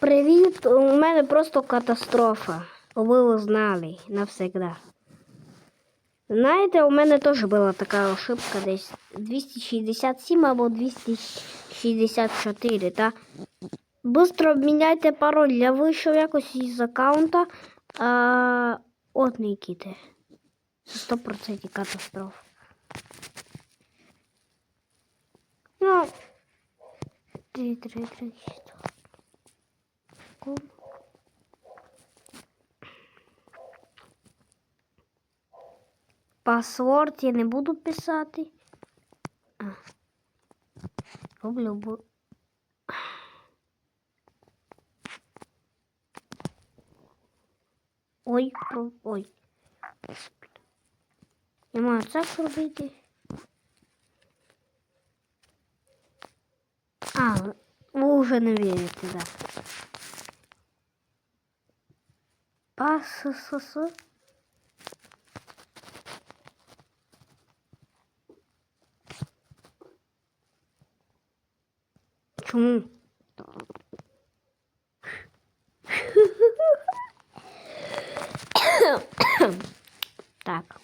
Привіт, у мене просто катастрофа. Ви узнали навсегда. Знаєте, у мене теж була така ошибка десь 267 або 264, та? Быстро обміняйте пароль. Я вийшов якось із аккаунта. А... От Нікіти. 100% катастрофа. Ну, 3, 3, 3, 4. Ком. Паспорт я не буду писати. А. Роблю бу... Ой, ой. Я маю це зробити. А, ви вже не вірите, да. Пас-с-с. Чому? так.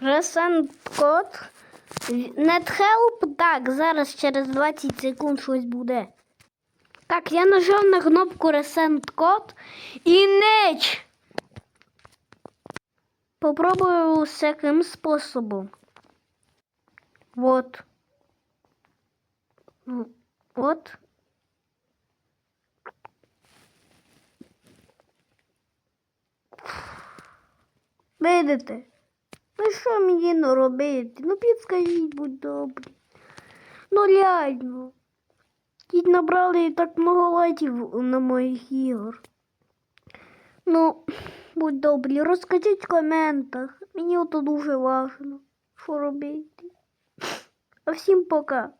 Resend код. NetHelp, так, зараз через 20 секунд щось буде. Так, я нажав на кнопку Resend код і неч. Попробую з яким способом. Вот. Ну, от. Видите? Ну що мені ну, робити? Ну підскажіть, будь добрі. Ну реально. Тіть набрали так много лайків на моїх ігор. Ну, будь добрі, розкажіть в коментах. Мені ото дуже важно, що робити. А всім пока.